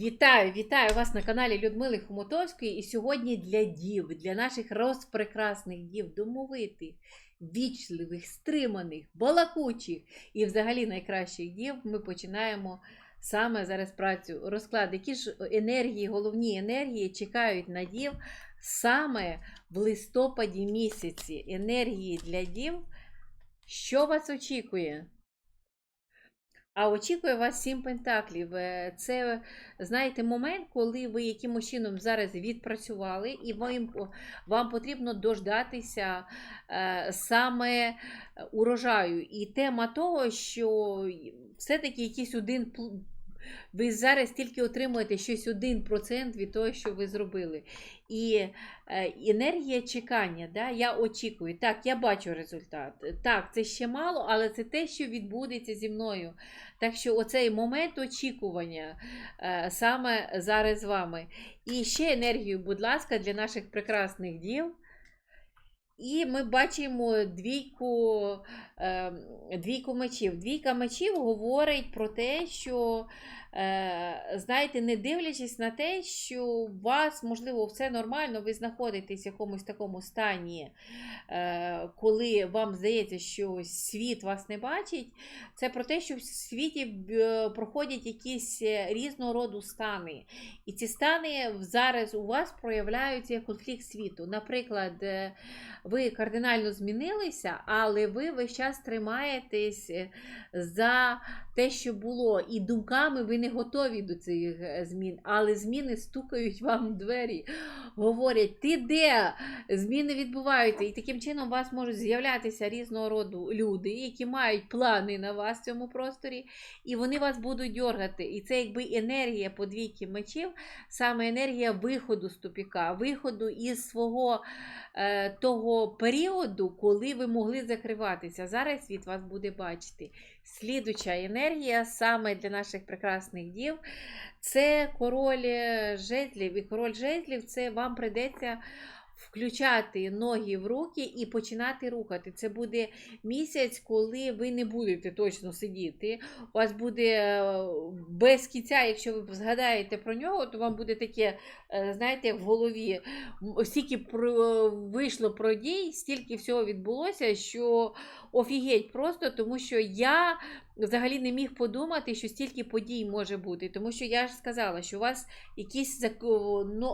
Вітаю, вітаю вас на каналі Людмили Хомутовської. І сьогодні для дів, для наших розпрекрасних дів, домовитих, вічливих, стриманих, балакучих і взагалі найкращих дів ми починаємо саме зараз працю. Розклад, які ж енергії, головні енергії чекають на дів саме в листопаді місяці. Енергії для дів. Що вас очікує? А очікує вас сім пентаклів. Е, Це, знаєте, момент, коли ви якимось чином зараз відпрацювали, і вам, вам потрібно дождатися е, саме урожаю. І тема того, що все-таки якийсь один ви зараз тільки отримуєте щось 1% від того, що ви зробили. І е, енергія чекання, да, я очікую. Так, я бачу результат. Так, це ще мало, але це те, що відбудеться зі мною. Так що оцей момент очікування е, саме зараз з вами. І ще енергію, будь ласка, для наших прекрасних дів. І ми бачимо двійку, е, двійку мечів. Двійка мечів говорить про те, що, знаєте, не дивлячись на те, що у вас, можливо, все нормально, ви знаходитесь в якомусь такому стані, е, коли вам здається, що світ вас не бачить, це про те, що в світі е, проходять якісь е, різного роду стани. І ці стани зараз у вас проявляються як конфлікт світу. Наприклад, е, ви кардинально змінилися, але ви весь час тримаєтесь е, за те, що було. І думками ви не готові до цих е, змін, але зміни стукають вам в двері, говорять, ти де? Зміни відбуваються. І таким чином у вас можуть з'являтися різного роду люди, які мають плани на вас в цьому просторі, і вони вас будуть дьоргати. І це якби енергія подвійки мечів, саме енергія виходу з тупіка, виходу із свого е, того періоду, коли ви могли закриватися. Зараз світ вас буде бачити. Слідуча енергія саме для наших прекрасних дів це король е, жезлів. І король жезлів це вам прийдеться. Включати ноги в руки і починати рухати. Це буде місяць, коли ви не будете точно сидіти. У вас буде е, без кінця, якщо ви згадаєте про нього, то вам буде таке, е, знаєте, в голові. Стільки вийшло про дій, стільки всього відбулося, що офігеть просто, тому що я взагалі не міг подумати, що стільки подій може бути. Тому що я ж сказала, що у вас якийсь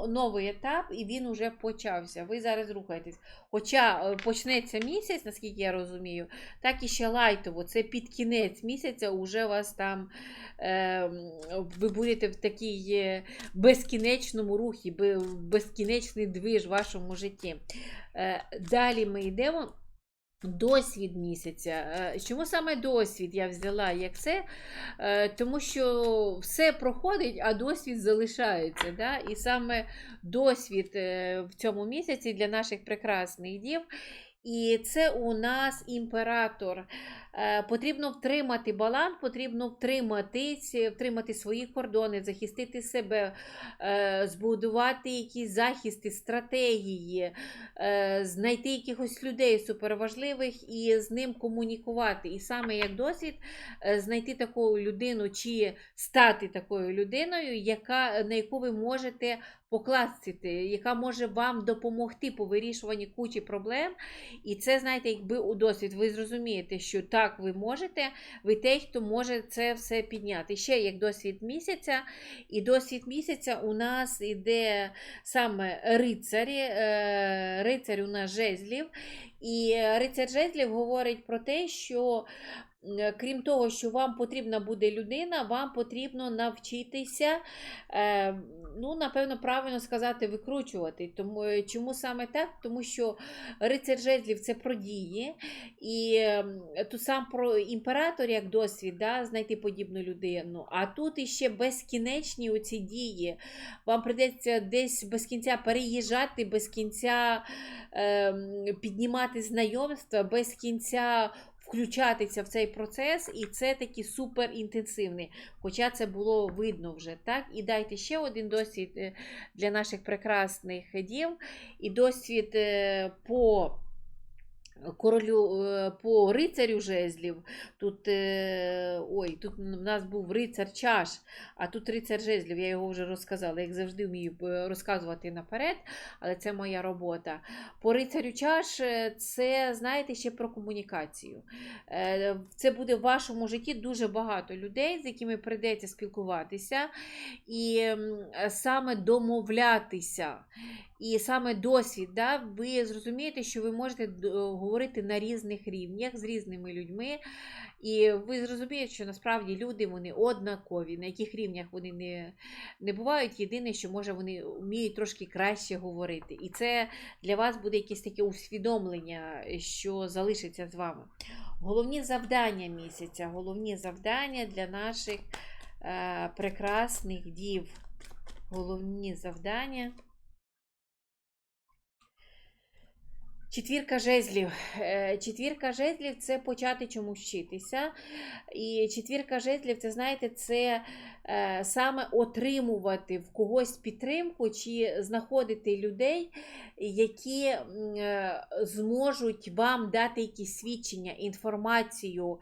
новий етап, і він уже почався. Ви зараз рухаєтесь. Хоча е, почнеться місяць, наскільки я розумію, так і ще лайтово. Це під кінець місяця уже вас там е, ви будете в такій е, безкінечному рухі, безкінечний движ в вашому житті. Е, далі ми йдемо. Досвід місяця. Е, Чому саме досвід я взяла як це? Е, Тому що все проходить, а досвід залишається. Да? І саме досвід е, в цьому місяці для наших прекрасних дів. І це у нас імператор. Е, Потрібно втримати баланс, потрібно втриматись, втримати свої кордони, захистити себе, е, збудувати якісь захисти, стратегії, е, знайти якихось людей суперважливих і з ним комунікувати. І саме як досвід знайти таку людину чи стати такою людиною, яка, на яку ви можете покласти, яка може вам допомогти по вирішуванні кучі проблем. І це, знаєте, якби у досвід, ви зрозумієте, що так ви можете, ви той, хто може це все підняти. Ще як досвід місяця, і досвід місяця у нас іде саме рицарі, е, рицар у нас жезлів. І рицар жезлів говорить про те, що крім того, що вам потрібна буде людина, вам потрібно навчитися, е, ну, напевно, правильно сказати, викручувати. Тому, е, чому саме так? Тому що рицар жезлів це про дії, і тут сам про імператор як досвід, да, знайти подібну людину. А тут іще безкінечні оці дії. Вам прийдеться десь без кінця переїжджати, без кінця ем, піднімати знайомства, без кінця. Включатися в цей процес, і це таки супер інтенсивний. Хоча це було видно вже. так? І дайте ще один досвід е, для наших прекрасних дів. І досвід е, по королю е, по рицарю жезлів. Тут, е, ой, тут в нас був рицар чаш, а тут рицар жезлів, я його вже розказала. Як завжди вмію розказувати наперед, але це моя робота. По рицарю чаш е, це, знаєте, ще про комунікацію. Це буде в вашому житті дуже багато людей, з якими прийдеться спілкуватися, і саме домовлятися. І саме досвід, да, ви зрозумієте, що ви можете д- говорити на різних рівнях з різними людьми. І ви зрозумієте, що насправді люди вони однакові, на яких рівнях вони не, не бувають. Єдине, що може вони вміють трошки краще говорити. І це для вас буде якесь таке усвідомлення, що залишиться з вами. Головні завдання місяця, головні завдання для наших е, прекрасних дів. Головні завдання. Четвірка жезлів. Е, Четвірка жезлів це почати чомусь вчитися. І четвірка жезлів, це знаєте, це е, саме отримувати в когось підтримку чи знаходити людей, які е, зможуть вам дати якісь свідчення, інформацію,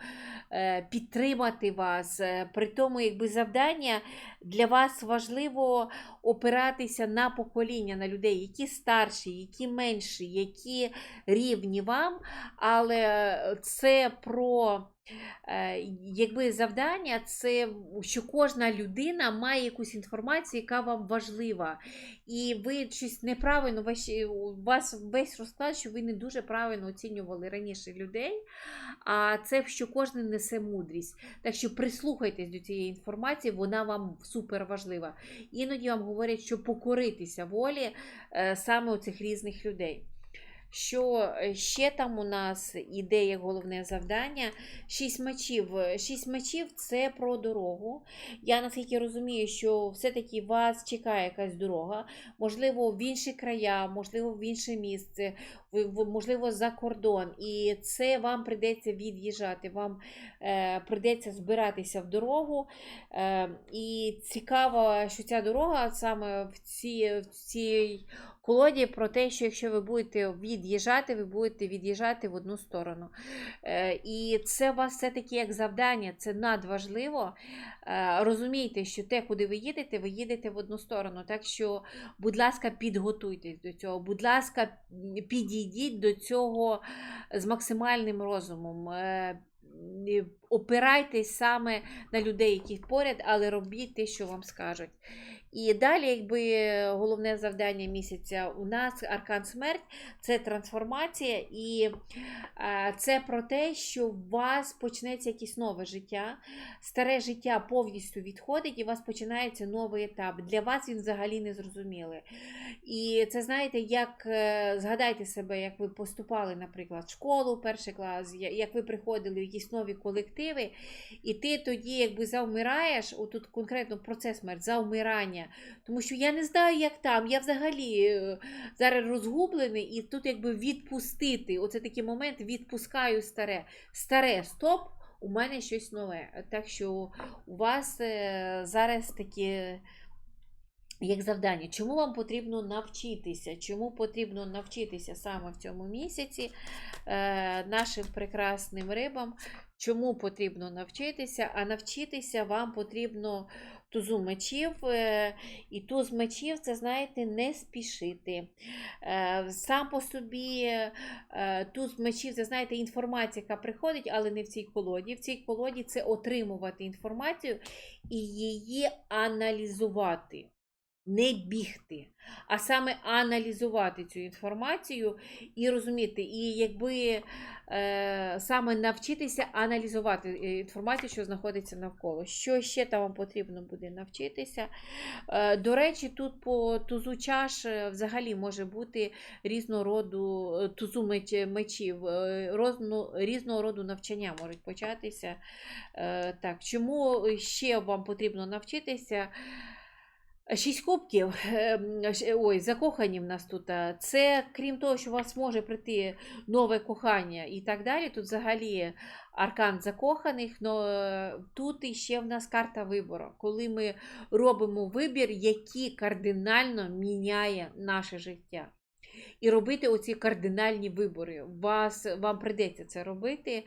підтримати вас. При тому, якби завдання для вас важливо опиратися на покоління, на людей, які старші, які менші, які рівні вам, але це про е, якби завдання, це що кожна людина має якусь інформацію, яка вам важлива. І ви щось неправильно, у вас весь розклад, що ви не дуже правильно оцінювали раніше людей, а це що кожен несе мудрість. Так що прислухайтесь до цієї інформації, вона вам супер важлива. Іноді вам говорять, що покоритися волі е, саме у цих різних людей. Що е, ще там у нас іде як головне завдання? Шість мечів. Е, Шість мечів це про дорогу. Я наскільки розумію, що все-таки вас чекає якась дорога, можливо, в інші края, можливо, в інше місце, можливо, за кордон. І це вам прийдеться від'їжджати, вам е, прийдеться збиратися в дорогу. Е, і цікаво, що ця дорога саме в цій, в цій колоді про те, що якщо ви будете від'їжджати, ви будете від'їжджати в одну сторону. Е, І це у вас все-таки як завдання, це надважливо. Е, Розумійте, що те, куди ви їдете, ви їдете в одну сторону. Так що, будь ласка, підготуйтесь до цього. Будь ласка, м, підійдіть до цього з максимальним розумом. Е, Опирайтесь саме на людей, які поряд, але робіть те, що вам скажуть. І далі, якби головне завдання місяця у нас аркан смерть це трансформація, і е, це про те, що у вас почнеться якесь нове життя. Старе життя повністю відходить, і у вас починається новий етап. Для вас він взагалі не зрозумілий. І це знаєте, як е, згадайте себе, як ви поступали, наприклад, в школу, перший клас, як ви приходили в якісь нові колективи, і ти тоді, якби завмираєш, отут конкретно процес смерть, завмирання. Тому що я не знаю, як там. Я взагалі е, зараз розгублений, і тут якби відпустити. Оце такий момент відпускаю старе. Старе, стоп. У мене щось нове. Так що у вас е, зараз такі як завдання, чому вам потрібно навчитися? Чому потрібно навчитися саме в цьому місяці е, нашим прекрасним рибам? Чому потрібно навчитися? А навчитися вам потрібно тузу мечів. е, І туз мечів це, знаєте, не спішити. Е, Сам по собі е, туз мечів, це знаєте, інформація, яка приходить, але не в цій колоді. В цій колоді це отримувати інформацію і її аналізувати не бігти, а саме аналізувати цю інформацію і розуміти, і якби е, саме навчитися аналізувати е, інформацію, що знаходиться навколо. Що ще там вам потрібно буде навчитися? Е, до речі, тут по тузу чаш е, взагалі може бути різного роду е, тузу меч- мечів, розну, різного роду навчання можуть початися. Е, так, чому ще вам потрібно навчитися? Шість кубків, ой, закохані в нас тут. Це крім того, що у вас може прийти нове кохання і так далі. Тут взагалі аркан закоханих, але тут іще в нас карта вибору, коли ми робимо вибір, який кардинально міняє наше життя. і робити оці кардинальні вибори. Вас, вам прийдеться це робити.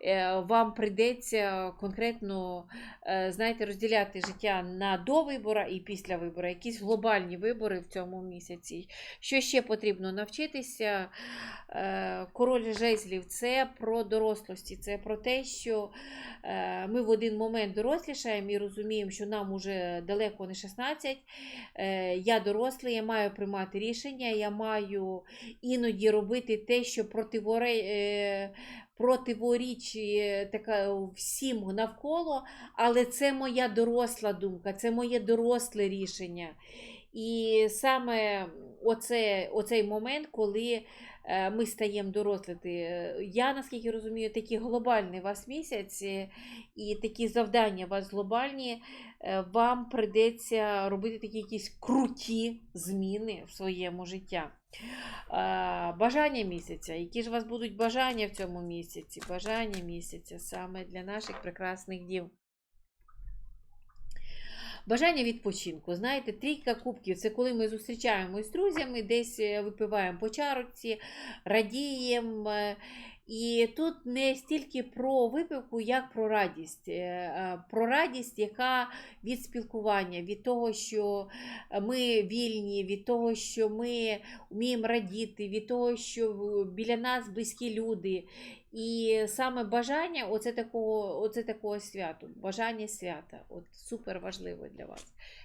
Е, Вам прийдеться конкретно, е, знаєте, розділяти життя на до вибора і після вибора, якісь глобальні вибори в цьому місяці. Що ще потрібно навчитися? Е, Король жезлів це про дорослості, це про те, що ми в один момент дорослішаємо і розуміємо, що нам уже далеко не 16. Е, Я дорослий, я маю приймати рішення, я маю іноді робити те, що противоре, е, противорічує така всім навколо, але це моя доросла думка, це моє доросле рішення. І саме оце, оцей момент, коли е, ми стаємо дорослити. Е, Я, наскільки розумію, такий глобальний вас місяць, е, і такі завдання у вас глобальні, е, вам прийдеться робити такі якісь круті зміни в своєму життя. Бажання місяця. Які ж у вас будуть бажання в цьому місяці? Бажання місяця саме для наших прекрасних дів. Бажання відпочинку. Знаєте, трійка кубків це коли ми зустрічаємось з друзями, десь е, випиваємо по чарочці, радіємо. І тут не стільки про випивку, як про радість. Е, Про радість, яка від спілкування, від того, що ми вільні, від того, що ми вміємо радіти, від того, що біля нас близькі люди. І саме бажання оце такого, оце такого святу, бажання свята. От супер важливо для вас.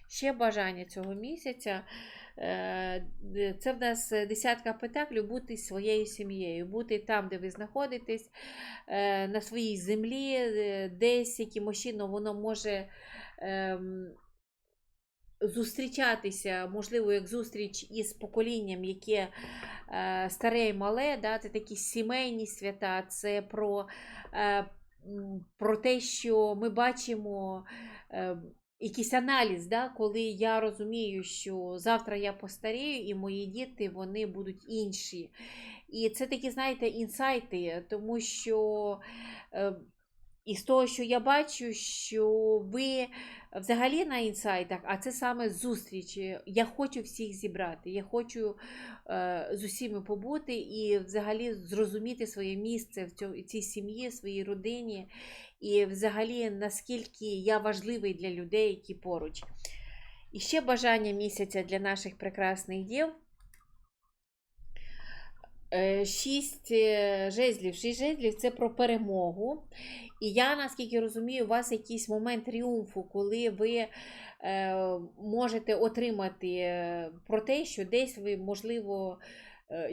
Ще бажання цього місяця. е, Це в нас десятка пентаклів бути своєю сім'єю, бути там, де ви знаходитесь, е, на своїй землі, десь якимось чином воно може зустрічатися, можливо, як зустріч із поколінням, яке старе і мале, да, це такі сімейні свята, це про, е, про те, що ми бачимо. Е, Якийсь аналіз, да, коли я розумію, що завтра я постарію, і мої діти вони будуть інші. І це такі, знаєте, інсайти, тому що е, із того, що я бачу, що ви взагалі на інсайтах, а це саме зустрічі. Я хочу всіх зібрати, я хочу е, з усіма побути і взагалі зрозуміти своє місце в цій сім'ї, своїй родині, і взагалі наскільки я важливий для людей, які поруч. І ще бажання місяця для наших прекрасних дів. Е, Шість е, жезлів. Шість жезлів це про перемогу. І я, наскільки розумію, у вас якийсь момент тріумфу, коли ви е, можете отримати про те, що десь ви, можливо,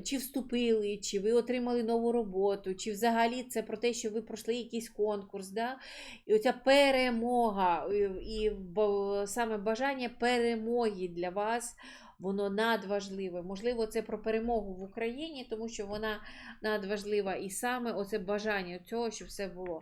чи вступили, чи ви отримали нову роботу, чи взагалі це про те, що ви пройшли якийсь конкурс. Да? І оця перемога, і саме бажання перемоги для вас. Воно надважливе. Можливо, це про перемогу в Україні, тому що вона надважлива. І саме оце бажання цього, щоб все було.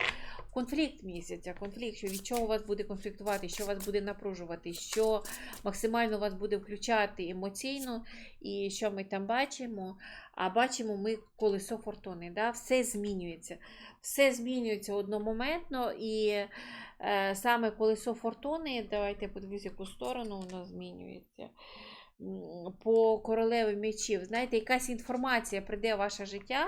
Конфлікт місяця, конфлікт, що від чого вас буде конфліктувати, що вас буде напружувати, що максимально вас буде включати емоційно, і що ми там бачимо. А бачимо ми колесо фортуни. Да? Все змінюється. Все змінюється одномоментно. І е, саме колесо фортуни, давайте подивлюсь, яку сторону воно змінюється. По королеві мечів, знаєте, якась інформація прийде в ваше життя,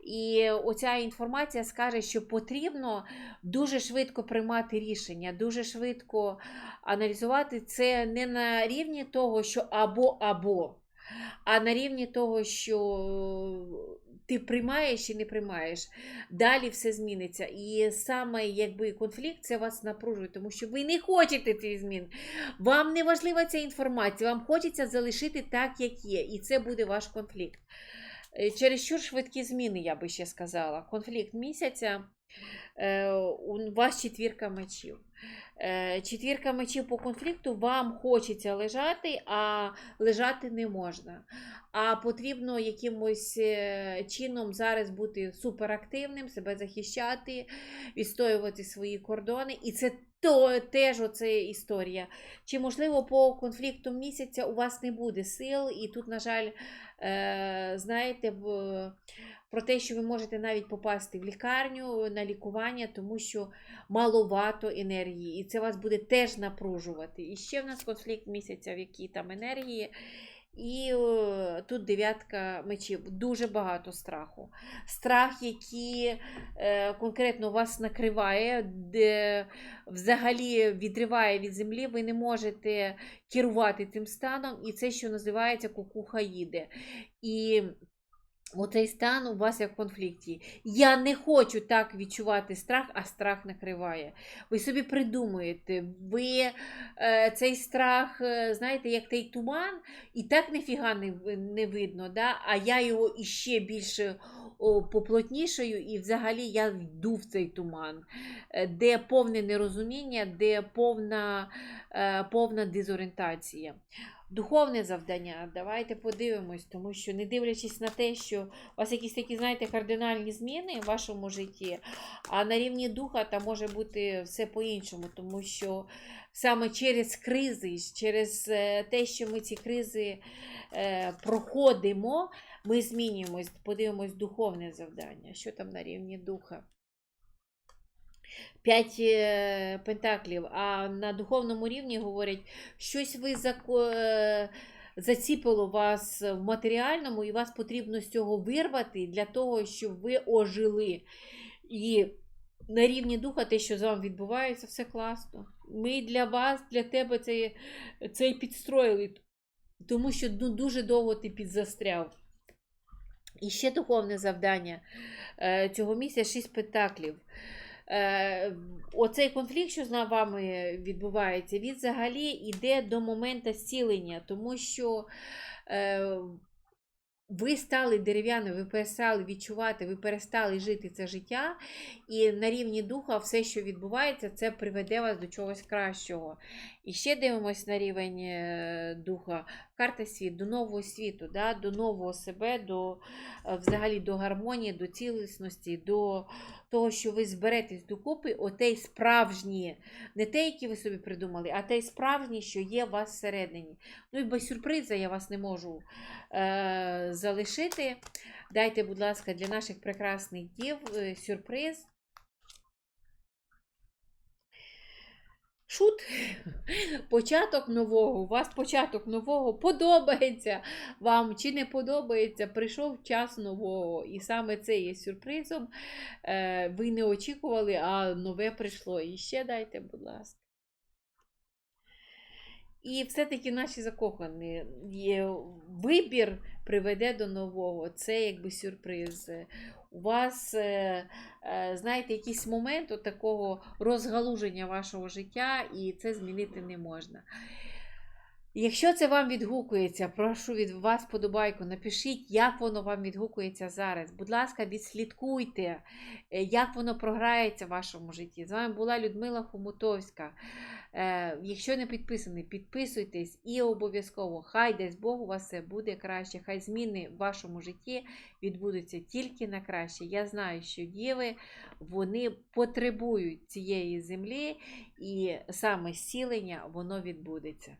і оця інформація скаже, що потрібно дуже швидко приймати рішення, дуже швидко аналізувати. Це не на рівні того, що або-або, а на рівні того, що ти приймаєш чи не приймаєш. Далі все зміниться. І саме якби конфлікт це вас напружує, тому що ви не хочете цих змін. Вам не важлива ця інформація, вам хочеться залишити так, як є, і це буде ваш конфлікт. Е, Чересчур швидкі зміни, я би ще сказала. Конфлікт місяця. е, У вас четвірка мечів. Е, Четвірка мечів по конфлікту вам хочеться лежати, а лежати не можна. А потрібно якимось е, чином зараз бути суперактивним, себе захищати, відстоювати свої кордони. І це то, теж оце історія. Чи, можливо, по конфлікту місяця у вас не буде сил, і тут, на жаль, е, знаєте, про те, що ви можете навіть попасти в лікарню на лікування, тому що маловато енергії, і це вас буде теж напружувати. І ще в нас конфлікт місяця, в якій там енергії. І е, тут дев'ятка мечів. Дуже багато страху. Страх, який е, конкретно вас накриває, де взагалі відриває від землі, ви не можете керувати цим станом, і це, що називається кукуха їде. І Оцей стан у вас як в конфлікті. Я не хочу так відчувати страх, а страх накриває. Ви собі придумуєте, ви е, цей страх, е, знаєте, як той туман, і так ніфіга не, не видно, да? а я його іще більше о, поплотнішаю, і взагалі я йду в цей туман, е, де повне нерозуміння, де повна, е, повна дезорієнтація. Духовне завдання, давайте подивимось, тому що не дивлячись на те, що у вас якісь такі, знаєте, кардинальні зміни в вашому житті, а на рівні духа там може бути все по-іншому, тому що саме через кризи, через е, те, що ми ці кризи е, проходимо, ми змінюємось, подивимось духовне завдання. Що там на рівні духа? П'ять е, пентаклів, а на духовному рівні говорять, щось ви е, заціпило вас в матеріальному, і вас потрібно з цього вирвати для того, щоб ви ожили. І на рівні духа те, що з вами відбувається, все класно. Ми для вас, для тебе це, це підстроїли, тому що ну, дуже довго ти підзастряв. І ще духовне завдання е, цього місяця шість пентаклів. Е, Оцей конфлікт, що з вами відбувається, він взагалі йде до моменту зцілення, тому що е, ви стали дерев'яною, ви перестали відчувати, ви перестали жити це життя, і на рівні духа все, що відбувається, це приведе вас до чогось кращого. І ще дивимось на рівень е, духа, карта світ, до нового світу, да, до нового себе, до е, взагалі до гармонії, до цілісності, до того, що ви зберетесь докупи, отей справжній, не те, які ви собі придумали, а той справжній, що є у вас всередині. Ну і без сюрприза я вас не можу е, залишити. Дайте, будь ласка, для наших прекрасних дів е, сюрприз. Шут, початок нового. У вас початок нового подобається вам чи не подобається, прийшов час нового. І саме це є сюрпризом. Е, Ви не очікували, а нове прийшло. І ще дайте, будь ласка. І все-таки наші закохані є вибір приведе до нового. Це якби сюрприз. У вас, е, е, знаєте, якийсь момент такого розгалуження вашого життя, і це змінити не можна. Якщо це вам відгукується, прошу від вас подобайку, напишіть, як воно вам відгукується зараз. Будь ласка, відслідкуйте, е, як воно програється в вашому житті. З вами була Людмила Хомутовська. Е, Якщо не підписані, підписуйтесь і обов'язково, хай дасть Бог, у вас все буде краще. Хай зміни в вашому житті відбудуться тільки на краще. Я знаю, що діви вони потребують цієї землі, і саме зцілення воно відбудеться.